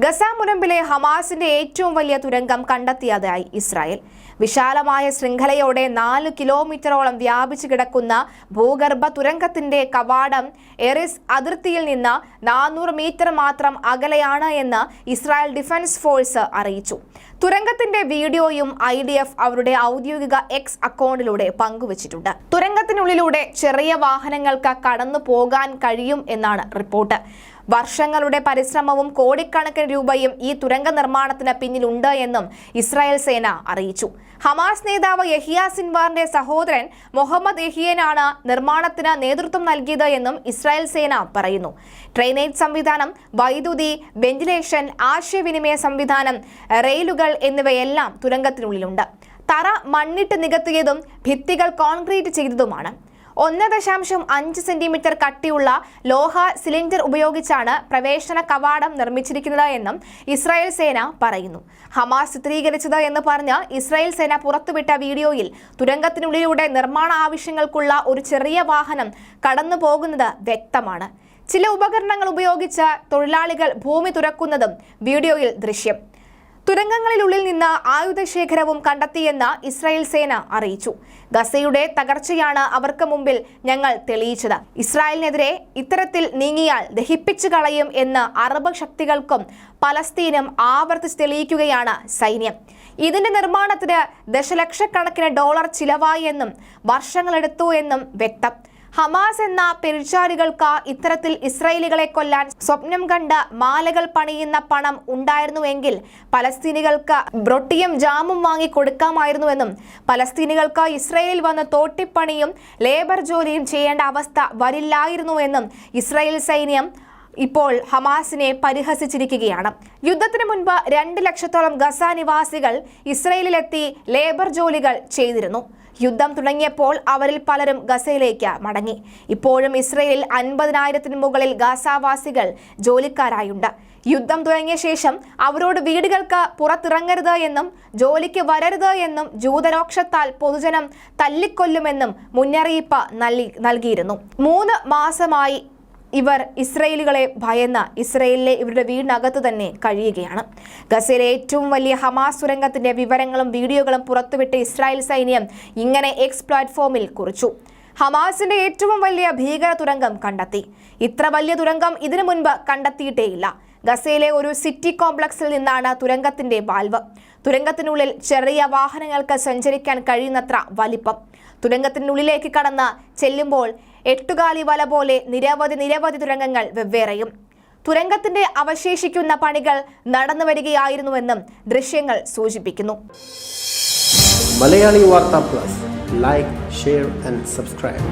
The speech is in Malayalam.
ഗസ മുനമ്പിലെ ഹമാസിന്റെ ഏറ്റവും വലിയ തുരങ്കം കണ്ടെത്തിയതായി ഇസ്രായേൽ. വിശാലമായ ശൃംഖലയോടെ നാല് കിലോമീറ്ററോളം വ്യാപിച്ചു കിടക്കുന്ന ഭൂഗർഭ തുരങ്കത്തിന്റെ കവാടം എറിസ് അതിർത്തിയിൽ നിന്ന് നാനൂറ് മീറ്റർ മാത്രം അകലെയാണ് എന്ന് ഇസ്രായേൽ ഡിഫൻസ് ഫോഴ്സ് അറിയിച്ചു. തുരങ്കത്തിന്റെ വീഡിയോയും ഐ ഡി എഫ് അവരുടെ ഔദ്യോഗിക എക്സ് അക്കൗണ്ടിലൂടെ പങ്കുവച്ചിട്ടുണ്ട്. തുരങ്കത്തിനുള്ളിലൂടെ ചെറിയ വാഹനങ്ങൾക്ക് കടന്നു പോകാൻ കഴിയും എന്നാണ് റിപ്പോർട്ട്. വർഷങ്ങളുടെ പരിശ്രമവും കോടിക്കണക്കിന് രൂപയും ഈ തുരങ്ക നിർമ്മാണത്തിന് പിന്നിലുണ്ട് എന്നും ഇസ്രായേൽ സേന അറിയിച്ചു. ഹമാസ് നേതാവ് യഹിയ സിൻവാറിന്റെ സഹോദരൻ മുഹമ്മദ് യഹിയനാണ് നിർമ്മാണത്തിന് നേതൃത്വം നൽകിയത് എന്നും ഇസ്രായേൽ സേന പറയുന്നു. ട്രെയിനേജ് സംവിധാനം വൈദ്യുതി വെന്റിലേഷൻ ആശയവിനിമയ സംവിധാനം റെയിലുകൾ എന്നിവയെല്ലാം തുരങ്കത്തിനുള്ളിലുണ്ട്. തറ മണ്ണിട്ട് നികത്തിയതും ഭിത്തികൾ കോൺക്രീറ്റ് ചെയ്തതുമാണ്. ഒന്ന് ദശാംശം അഞ്ച് സെന്റിമീറ്റർ കട്ടിയുള്ള ലോഹ സിലിണ്ടർ ഉപയോഗിച്ചാണ് പ്രവേശന കവാടം നിർമ്മിച്ചിരിക്കുന്നത് എന്നും ഇസ്രായേൽ സേന പറയുന്നു. ഹമാസ് ചിത്രീകരിച്ചത് എന്ന് പറഞ്ഞ് ഇസ്രായേൽ സേന പുറത്തുവിട്ട വീഡിയോയിൽ തുരങ്കത്തിനുള്ളിലൂടെ നിർമ്മാണ ആവശ്യങ്ങൾക്കുള്ള ഒരു ചെറിയ വാഹനം കടന്നു വ്യക്തമാണ്. ചില ഉപകരണങ്ങൾ ഉപയോഗിച്ച് തൊഴിലാളികൾ ഭൂമി തുറക്കുന്നതും വീഡിയോയിൽ ദൃശ്യം. തുരങ്കങ്ങളിലുള്ളിൽ നിന്ന് ആയുധശേഖരവും കണ്ടെത്തിയെന്ന് ഇസ്രായേൽ സേന അറിയിച്ചു. ഗസയുടെ തകർച്ചയാണ് അവർക്ക് മുമ്പിൽ ഞങ്ങൾ തെളിയിച്ചത്. ഇസ്രായേലിനെതിരെ ഇത്തരത്തിൽ നീങ്ങിയാൽ ദഹിപ്പിച്ചു കളയും എന്ന് അറബ് ശക്തികൾക്കും പലസ്തീനും ആവർത്തിച്ച് തെളിയിക്കുകയാണ് സൈന്യം. ഇതിന്റെ നിർമ്മാണത്തിന് ദശലക്ഷക്കണക്കിന് ഡോളർ ചിലവായി എന്നും വർഷങ്ങളെടുത്തു എന്നും വ്യക്തം. ഹമാസ് എന്ന പെരുച്ചാരികൾക്ക് ഇത്തരത്തിൽ ഇസ്രയേലികളെ കൊല്ലാൻ സ്വപ്നം കണ്ട് മാലകൾ പണിയുന്ന പണം ഉണ്ടായിരുന്നുവെങ്കിൽ പലസ്തീനികൾക്ക് ബ്രൊട്ടിയും ജാമും വാങ്ങി കൊടുക്കാമായിരുന്നുവെന്നും പലസ്തീനികൾക്ക് ഇസ്രയേലിൽ വന്ന് തോട്ടിപ്പണിയും ലേബർ ജോലിയും ചെയ്യേണ്ട അവസ്ഥ വരില്ലായിരുന്നുവെന്നും ഇസ്രയേൽ സൈന്യം ഇപ്പോൾ ഹമാസിനെ പരിഹസിച്ചിരിക്കുകയാണ്. യുദ്ധത്തിന് മുൻപ് രണ്ട് ലക്ഷത്തോളം ഗസ നിവാസികൾ ഇസ്രയേലിലെത്തി ലേബർ ജോലികൾ ചെയ്തിരുന്നു. യുദ്ധം തുടങ്ങിയപ്പോൾ അവരിൽ പലരും ഗസയിലേക്ക് മടങ്ങി. ഇപ്പോഴും ഇസ്രയേലിൽ അൻപതിനായിരത്തിന് മുകളിൽ ഗസാവാസികൾ ജോലിക്കാരായുണ്ട്. യുദ്ധം തുടങ്ങിയ ശേഷം അവരോട് വീടുകൾക്ക് പുറത്തിറങ്ങരുത് എന്നും ജോലിക്ക് വരരുത് എന്നും ജൂതരോക്ഷത്താൽ പൊതുജനം തല്ലിക്കൊല്ലുമെന്നും മുന്നറിയിപ്പ് നൽകി നൽകിയിരുന്നു. മൂന്ന് മാസമായി ഇവർ ഇസ്രയേലുകളെ ഭയന്ന് ഇസ്രയേലിലെ ഇവരുടെ വീടിനകത്ത് തന്നെ കഴിയുകയാണ്. ഗസയിലെ ഏറ്റവും വലിയ ഹമാസ് സുരംഗത്തിന്റെ വിവരങ്ങളും വീഡിയോകളും പുറത്തുവിട്ട് ഇസ്രായേൽ സൈന്യം ഇങ്ങനെ എക്സ് പ്ലാറ്റ്ഫോമിൽ കുറിച്ചു. ഹമാസിന്റെ ഏറ്റവും വലിയ ഭീകര തുരങ്കം കണ്ടെത്തി. ഇത്ര വലിയ തുരങ്കം ഇതിനു മുൻപ് കണ്ടെത്തിയിട്ടേയില്ല. ഗസയിലെ ഒരു സിറ്റി കോംപ്ലക്സിൽ നിന്നാണ് തുരങ്കത്തിന്റെ വാൽവ്. തുരങ്കത്തിനുള്ളിൽ ചെറിയ വാഹനങ്ങൾക്ക് സഞ്ചരിക്കാൻ കഴിയുന്നത്ര വലിപ്പം. തുരങ്കത്തിനുള്ളിലേക്ക് കടന്ന് ചെല്ലുമ്പോൾ എട്ടുകാലി വല പോലെ നിരവധി നിരവധി തുരങ്കങ്ങൾ വെവ്വേറെയും. തുരങ്കത്തിന്റെ അവശേഷിക്കുന്ന പണികൾ നടന്നു വരികയായിരുന്നുവെന്നും ദൃശ്യങ്ങൾ സൂചിപ്പിക്കുന്നു. Malayali Vartha plus. Like share and subscribe